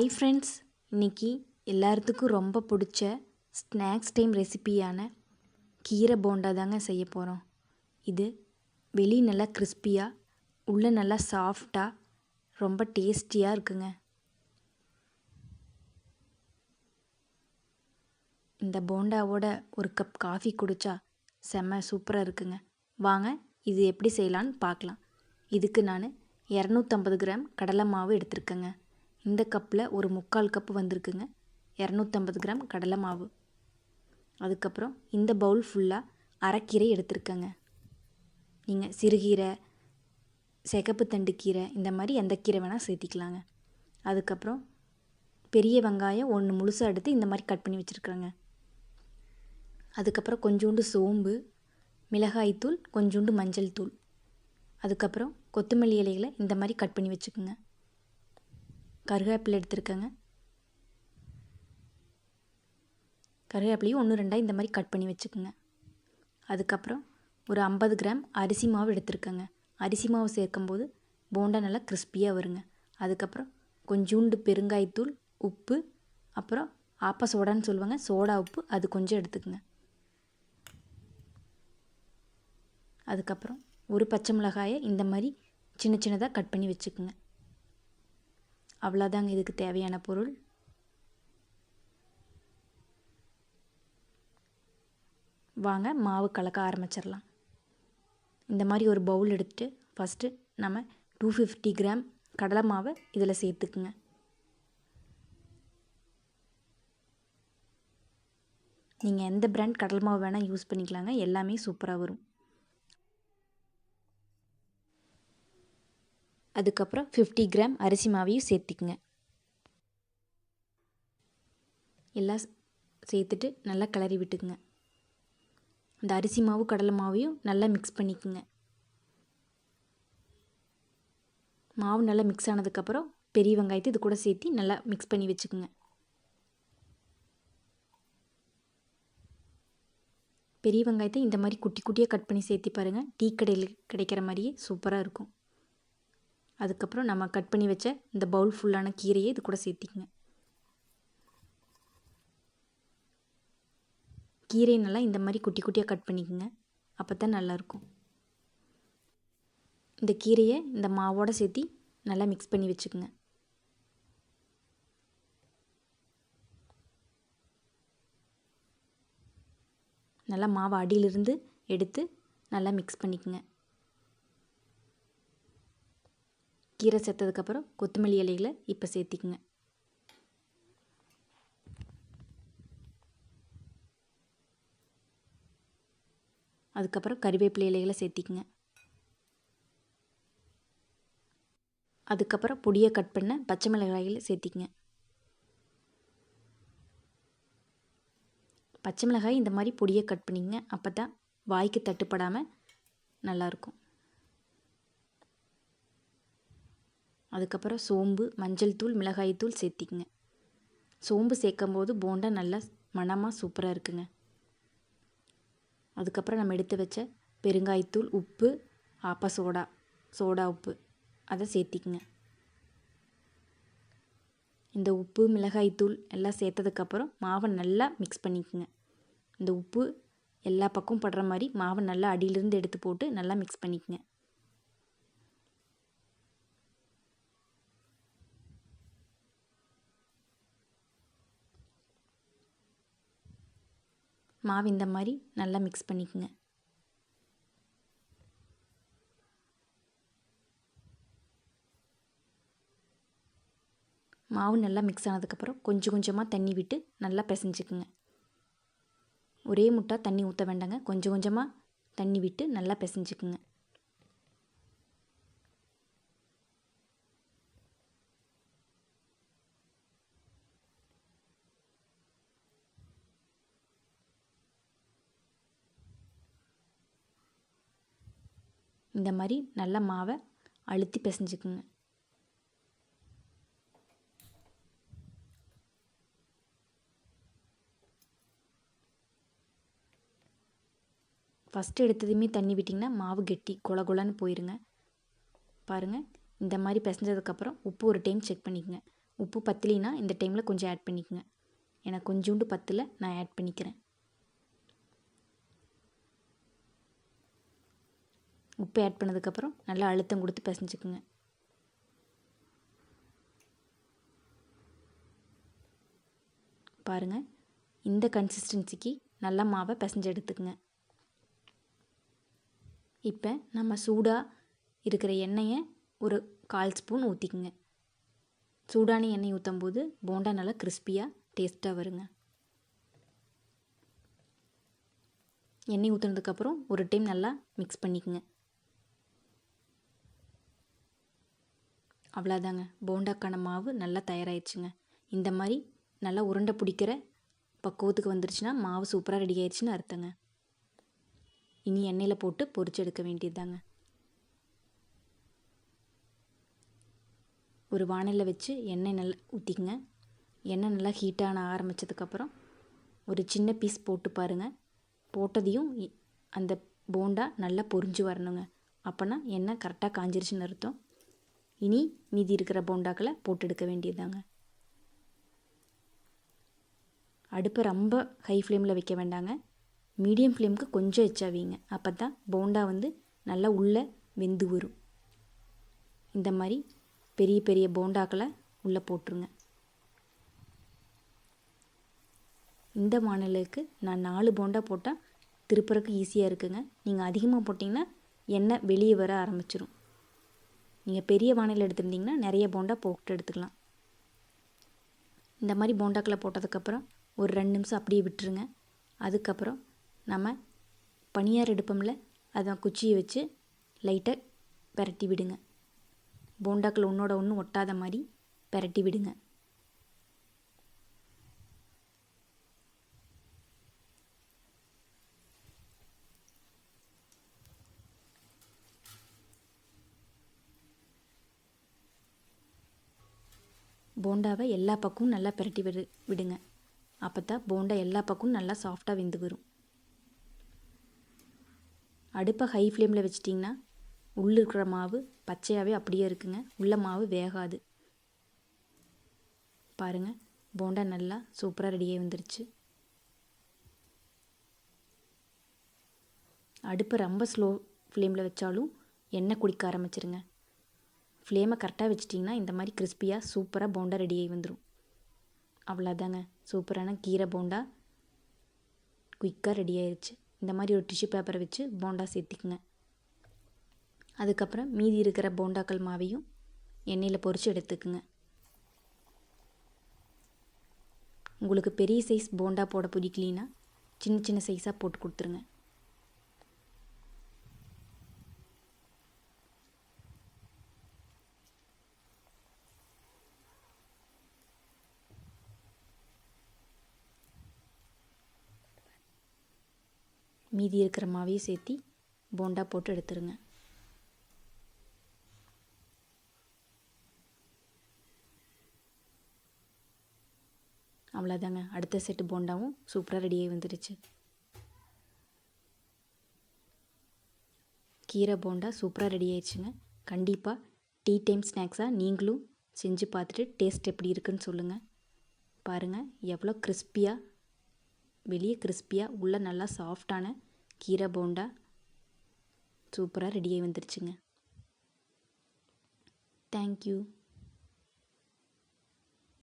Hi friends இன்றைக்கி எல்லாத்துக்கும் ரொம்ப பிடிச்ச ஸ்நாக்ஸ் டைம் ரெசிபியான கீரை போண்டா தாங்க செய்ய போகிறோம் இது வெளி நல்லா கிறிஸ்பியாக உள்ளே நல்லா சாஃப்டாக ரொம்ப டேஸ்டியாக இருக்குங்க. இந்த போண்டாவோட ஒரு கப் காஃபி குடித்தா செம்ம சூப்பராக இருக்குங்க. வாங்க இது எப்படி செய்யலான்னு பார்க்கலாம். இதுக்கு நான் இரநூத்தம்பது கிராம் கடலை மாவு எடுத்திருக்கேங்க. இந்த கப்பில் ஒரு முக்கால் கப்பு வந்திருக்குங்க. இரநூத்தம்பது கிராம் கடலை மாவு. அதுக்கப்புறம் இந்த பவுல் ஃபுல்லாக அரைக்கீரை எடுத்திருக்கேங்க. நீங்கள் சிறுகீரை சிகப்பு தண்டு கீரை இந்த மாதிரி எந்த கீரை வேணால் சேர்த்திக்கலாங்க. அதுக்கப்புறம் பெரிய வெங்காயம் ஒன்று முழுசாக எடுத்து இந்த மாதிரி கட் பண்ணி வச்சுருக்குறேங்க. அதுக்கப்புறம் கொஞ்சோண்டு சோம்பு மிளகாய்த்தூள் கொஞ்சோண்டு மஞ்சள் தூள். அதுக்கப்புறம் கொத்தமல்லி இலைகளை இந்த மாதிரி கட் பண்ணி வச்சுக்கோங்க. கருவேப்பிலை எடுத்துருக்கேங்க. கருவேப்பிலையும் ஒன்று ரெண்டாக இந்த மாதிரி கட் பண்ணி வச்சுக்கோங்க. அதுக்கப்புறம் ஒரு ஐம்பது கிராம் அரிசி மாவு எடுத்துருக்கேங்க. அரிசி மாவு சேர்க்கும்போது போண்டா நல்லா கிறிஸ்பியாக வருங்க. அதுக்கப்புறம் கொஞ்சோண்டு பெருங்காயத்தூள் உப்பு அப்புறம் ஆப்ப சோடான்னு சொல்லுவாங்க சோடா உப்பு அது கொஞ்சம் எடுத்துக்கோங்க. அதுக்கப்புறம் ஒரு பச்சை மிளகாயை இந்த மாதிரி சின்ன சின்னதாக கட் பண்ணி வச்சுக்கோங்க. அவ்வளோதாங்க இதுக்கு தேவையான பொருள். வாங்க மாவு கலக்க ஆரம்பிச்சிடலாம். இந்த மாதிரி ஒரு பவுல் எடுத்துகிட்டு ஃபஸ்ட்டு நம்ம டூ ஃபிஃப்டி கிராம் கடலை மாவை இதில் சேர்த்துக்குங்க. நீங்கள் எந்த பிராண்ட் கடலை மாவு வேணால் யூஸ் பண்ணிக்கலாங்க எல்லாமே சூப்பராக வரும். அதுக்கப்புறம் ஃபிஃப்டி கிராம் அரிசி மாவையும் சேர்த்திக்குங்க. எல்லாம் சேர்த்துட்டு நல்லா கிளறி விட்டுக்குங்க. அந்த அரிசி மாவு கடலை மாவையும் நல்லா மிக்ஸ் பண்ணிக்குங்க. மாவு நல்லா மிக்ஸ் ஆனதுக்கப்புறம் பெரிய வெங்காயத்தை இது கூட சேர்த்து நல்லா மிக்ஸ் பண்ணி வச்சுக்குங்க. பெரிய வெங்காயத்தை இந்த மாதிரி குட்டி குட்டியாக கட் பண்ணி சேர்த்தி பாருங்கள் டீ கடையில் கிடைக்கிற மாதிரியே சூப்பராக இருக்கும். அதுக்கப்புறம் நம்ம கட் பண்ணி வச்ச இந்த பவுல் ஃபுல்லான கீரையை இது கூட சேர்த்திக்கங்க. கீரை நல்லா இந்த மாதிரி குட்டி குட்டியாக கட் பண்ணிக்கோங்க. அப்போ தான் நல்லாயிருக்கும். இந்த கீரையை இந்த மாவோடு சேர்த்தி நல்லா மிக்ஸ் பண்ணி வச்சுக்கோங்க. நல்லா மாவு அடியிலிருந்து எடுத்து நல்லா மிக்ஸ் பண்ணிக்கோங்க. கீரை சேர்த்ததுக்கப்புறம் கொத்தமல்லி இலைகளை இப்போ சேர்த்திக்குங்க. அதுக்கப்புறம் கறிவேப்பிலை இலைகளை சேர்த்திக்குங்க. அதுக்கப்புறம் பொடியை கட் பண்ண பச்சை மிளகாய்களை சேர்த்திக்குங்க. பச்சை மிளகாய் இந்த மாதிரி பொடியை கட் பண்ணிங்க அப்போ தான் வாய்க்கு தட்டுப்படாமல் நல்லாயிருக்கும் அதுக்கப்புறம் சோம்பு மஞ்சள் தூள் மிளகாய் தூள் சேர்த்திக்கங்க. சோம்பு சேர்க்கும் போது போண்டா நல்லா மணமாக சூப்பராக இருக்குங்க. அதுக்கப்புறம் நம்ம எடுத்து வச்ச பெருங்காயத்தூள் உப்பு ஆப்ப சோடா சோடா உப்பு அதை சேர்த்திக்கங்க. இந்த உப்பு மிளகாய்த்தூள் எல்லாம் சேர்த்ததுக்கப்புறம் மாவை நல்லா மிக்ஸ் பண்ணிக்கோங்க. இந்த உப்பு எல்லா பக்கமும் படுற மாதிரி மாவை நல்லா அடியிலிருந்து எடுத்து போட்டு நல்லா மிக்ஸ் பண்ணிக்கோங்க. மாவு இந்த மாதிரி நல்லா மிக்ஸ் பண்ணிக்கோங்க. மாவு நல்லா மிக்ஸ் ஆனதுக்கப்புறம் கொஞ்சம் கொஞ்சமாக தண்ணி விட்டு நல்லா பிசைஞ்சிக்குங்க. ஒரே முட்டா தண்ணி ஊற்ற வேண்டாங்க. கொஞ்சம் கொஞ்சமாக தண்ணி விட்டு நல்லா பிசைஞ்சிக்குங்க. இந்த மாதிரி நல்லா மாவை அழுத்தி பிசைஞ்சுக்குங்க. ஃபஸ்ட்டு எடுத்ததுமே தண்ணி விட்டிங்கன்னா மாவு கெட்டி கொல கொலன்னு போயிருங்க. பாருங்கள் இந்த மாதிரி பிசைஞ்சதுக்கப்புறம் உப்பு ஒரு டைம் செக் பண்ணிக்கோங்க. உப்பு பத்தலினா இந்த டைமில் கொஞ்சம் ஆட் பண்ணிக்கோங்க. எனக்கு கொஞ்சோண்டு பத்தில் நான் ஆட் பண்ணிக்கிறேன். உப்பு ஆட் பண்ணதுக்கப்புறம் நல்லா அழுத்தம் கொடுத்து பிசைஞ்சுக்குங்க. பாருங்கள் இந்த கன்சிஸ்டன்சிக்கு நல்லா மாவை பிசைஞ்சு எடுத்துக்குங்க. இப்போ நம்ம சூடாக இருக்கிற எண்ணெயை ஒரு கால் ஸ்பூன் ஊற்றிக்குங்க சூடான எண்ணெய் ஊற்றும் போது போண்டா நல்லா கிறிஸ்பியாக டேஸ்ட்டாக வருங்க. எண்ணெய் ஊற்றுனதுக்கப்புறம் ஒரு டைம் நல்லா மிக்ஸ் பண்ணிக்கோங்க. அவ்வளோதாங்க போண்டாக்கான மாவு நல்லா தயாராகிடுச்சுங்க இந்த மாதிரி நல்லா உருண்டை பிடிக்கிற பக்குவத்துக்கு வந்துருச்சுன்னா மாவு சூப்பராக ரெடி ஆயிடுச்சுன்னு அர்த்தங்க. இனி எண்ணெயில் போட்டு பொரிச்சு எடுக்க வேண்டியதுதாங்க. ஒரு வானலில் வச்சு எண்ணெய் நல்லா ஊற்றிக்கங்க எண்ணெய் நல்லா ஹீட்டான ஆரம்பித்ததுக்கப்புறம் ஒரு சின்ன பீஸ் போட்டு பாருங்கள் போட்டதையும் அந்த போண்டா நல்லா பொரிஞ்சு வரணுங்க. அப்போனா எண்ணெய் கரெக்டாக காஞ்சிருச்சுன்னு அர்த்தம். இனி மீதி இருக்கிற போண்டாக்களை போட்டு எடுக்க வேண்டியதுதாங்க. அடுப்பை ரொம்ப ஹை ஃப்ளேமில் வைக்க வேண்டாங்க. மீடியம் ஃப்ளேமுக்கு கொஞ்சம் எச்சாவீங்க அப்போ தான் போண்டா வந்து நல்லா உள்ளே வெந்து வரும். இந்த மாதிரி பெரிய பெரிய போண்டாக்களை உள்ளே போட்டுருங்க. இந்த மாநிலுக்கு நான் நாலு போண்டா போட்டால் திருப்புறக்கு ஈஸியாக இருக்குங்க. நீங்கள் அதிகமாக போட்டிங்கன்னா எண்ணெய் வெளியே வர ஆரம்பிச்சிடும் நீங்கள் பெரிய வானிலை எடுத்திருந்தீங்கன்னா நிறைய போண்டா போட்டு எடுத்துக்கலாம். இந்த மாதிரி போண்டாக்களை போட்டதுக்கப்புறம் ஒரு ரெண்டு நிமிஷம் அப்படியே விட்டுருங்க. அதுக்கப்புறம் நம்ம பனியார் எடுப்போம்ல அதை குச்சியை வச்சு லைட்டாக பெரட்டி விடுங்க. போண்டாக்கள் ஒன்றோட ஒன்று ஒட்டாத மாதிரி பெரட்டி விடுங்க. போண்டாவை எல்லா பக்கமும் நல்லா பிரட்டி விடு விடுங்க. அப்போ தான் போண்டா எல்லா பக்கமும் நல்லா சாஃப்டாக வெந்து வரும். அடுப்பை ஹை ஃப்ளேமில் வச்சிட்டிங்கன்னா உள்ளே இருக்கிற மாவு பச்சையாகவே அப்படியே இருக்குங்க. உள்ள மாவு வேகாது. பாருங்கள் போண்டா நல்லா சூப்பராக ரெடியாகி வந்துருச்சு. அடுப்பை ரொம்ப ஸ்லோ ஃப்ளேமில் வச்சாலும் எண்ணெய் குடிக்க ஆரம்பிச்சிருங்க. ஃப்ளேமை கரெக்டாக வச்சிட்டிங்கன்னா இந்த மாதிரி கிறிஸ்பியாக சூப்பராக போண்டா ரெடியாகி வந்துடும் அவ்வளோதாங்க சூப்பரான கீரை போண்டா குயிக்காக ரெடி ஆயிடுச்சு இந்த மாதிரி ஒரு டிஷ்யூ பேப்பரை வச்சு போண்டா சேர்த்திக்குங்க. அதுக்கப்புறம் மீதி இருக்கிற போண்டாக்கள் மாவையும் எண்ணெயில் பொறிச்சு எடுத்துக்குங்க. உங்களுக்கு பெரிய சைஸ் போண்டா போட பிடிக்கலினா சின்ன சின்ன சைஸாக போட்டு கொடுத்துருங்க. மீதி இருக்கிற மாவையும் சேர்த்தி போண்டா போட்டு எடுத்துருங்க. அவ்வளோதாங்க அடுத்த செட்டு போண்டாவும் சூப்பராக ரெடியாகி வந்துடுச்சு. கீரை போண்டா சூப்பராக ரெடி ஆயிடுச்சுங்க. கண்டிப்பாக டீ டைம் ஸ்நாக்ஸாக நீங்களும் செஞ்சு பார்த்துட்டு டேஸ்ட் எப்படி இருக்குன்னு சொல்லுங்கள் பாருங்கள் எவ்வளோ கிறிஸ்பியாக வெளியே கிறிஸ்பியாக உள்ளே நல்லா சாஃப்டான கீரை போண்டா சூப்பராக ரெடியாகி வந்துருச்சுங்க. தேங்க்யூ